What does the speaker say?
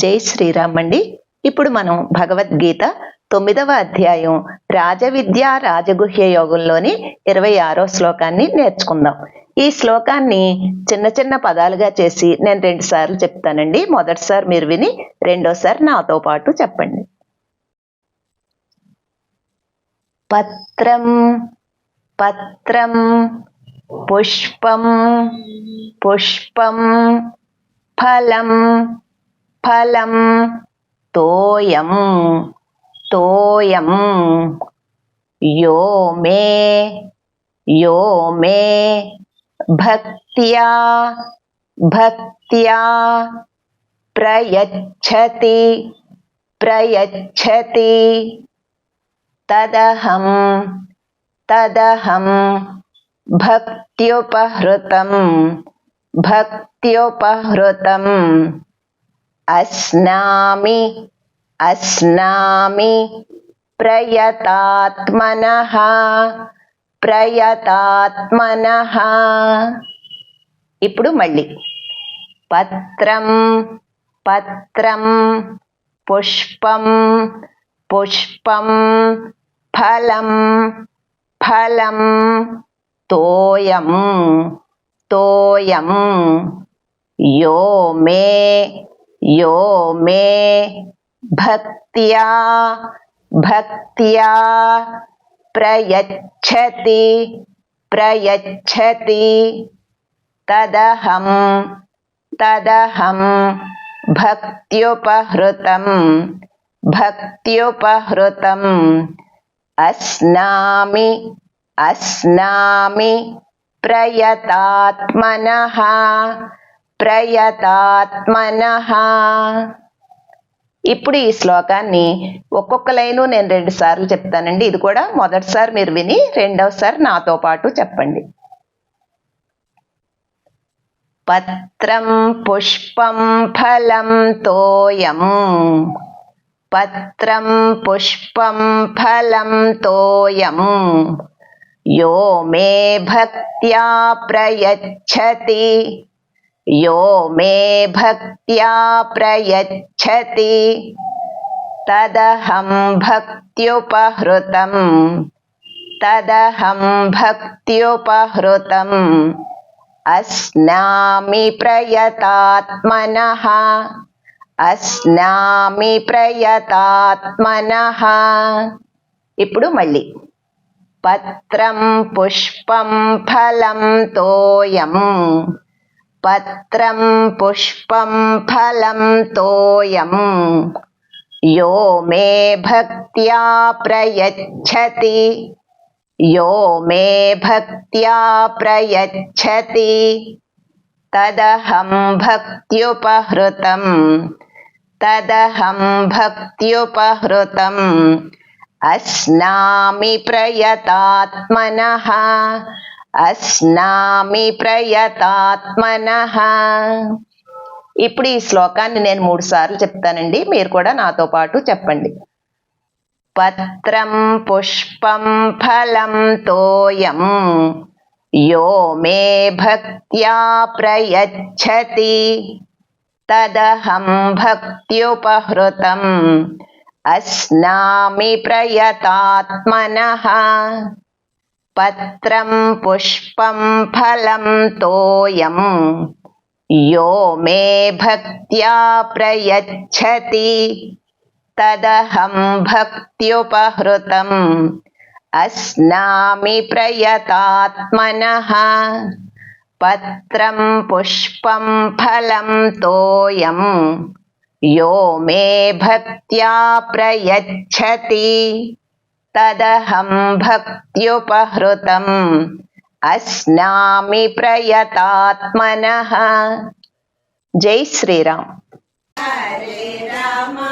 జై శ్రీరామ్ అండి. ఇప్పుడు మనం భగవద్గీత తొమ్మిదవ అధ్యాయం రాజవిద్య రాజగుహ్య యోగంలోని ఇరవై ఆరో శ్లోకాన్ని నేర్చుకుందాం. ఈ శ్లోకాన్ని చిన్న చిన్న పదాలుగా చేసి నేను రెండు సార్లు చెప్తానండి. మొదటిసారి మీరు విని రెండోసారి నాతో పాటు చెప్పండి. పత్రం పత్రం పుష్పం పుష్పం ఫలం फलम, तोयम तोयम। यो मे यो मे। भक्तिया भक्तिया। प्रयच्छति प्रयच्छति। तदहम तदहम। भक्त्युपहृतं भक्त्युपहृतम्। అస్నామి అస్నామి ప్రయతాత్మన ప్రయతాత్మన. ఇప్పుడు మళ్ళీ. పత్రం పత్రం పుష్పం పుష్పం ఫలం ఫలం తోయం తోయం యో మే यो मे भक्तिया भक्तिया प्रयच्छति प्रयच्छति। तदहम तदहम भक्त्युपहृतं भक्त्युपहृतम् अस्नामि अस्नामि प्रयतात्मनः। ప్రయతాత్మన ఇప్పుడు ఈ శ్లోకాన్ని ఒక్కొక్క లైను నేను రెండు సార్లు చెప్తానండి. ఇది కూడా మొదటిసారి మీరు విని రెండవసారి నాతో పాటు చెప్పండి. పత్రం పుష్పం ఫలం తోయం. పత్రం పుష్పం ఫలం తోయం. యో మే భక్త్యా ప్రయచ్చతి. యో మే భక్త్యా ప్రయచ్చతి తదహం భక్త్యుపహృతం తదహం భక్త్యుపహృతం అస్నామి ప్రయతాత్మనః అస్నామి ప్రయతాత్మనః ఇప్పుడు మళ్ళీ. పత్రం పుష్పం ఫలం తోయం. पत्रम पुष्पम फलम तोयम यो मे भक्त्या प्रयच्छति। यो मे भक्त्या प्रयच्छति। तदहं भक्त्युपहृतं तदहं भक्त्युपहृतम्। अस्नामि प्रयतात्मनः। అస్నామి ప్రయతాత్మన. ఇప్పుడు ఈ శ్లోకాన్ని నేను మూడు సార్లు చెప్తానండి. మీరు కూడా నాతో పాటు చెప్పండి. పత్రం పుష్పం ఫలం తోయం యో మే భక్త్యా ప్రయచ్చతి. తదహం భక్త్యుపహృతం. అస్నామి ప్రయతాత్మన. पत्रम पुष्पम फलम तोयम यो मे भक्त्या प्रयच्छति, तदहं भक्त्युपहृतम्। अस्नामि प्रयतात्मनः पत्रम पुष्पम फलम तोयं यो मे भक्त्या प्रयच्छति तदहं भक्त्युपहृतम्। अस्नामि प्रयतात्मनः। जय श्रीराम। हरे रामा।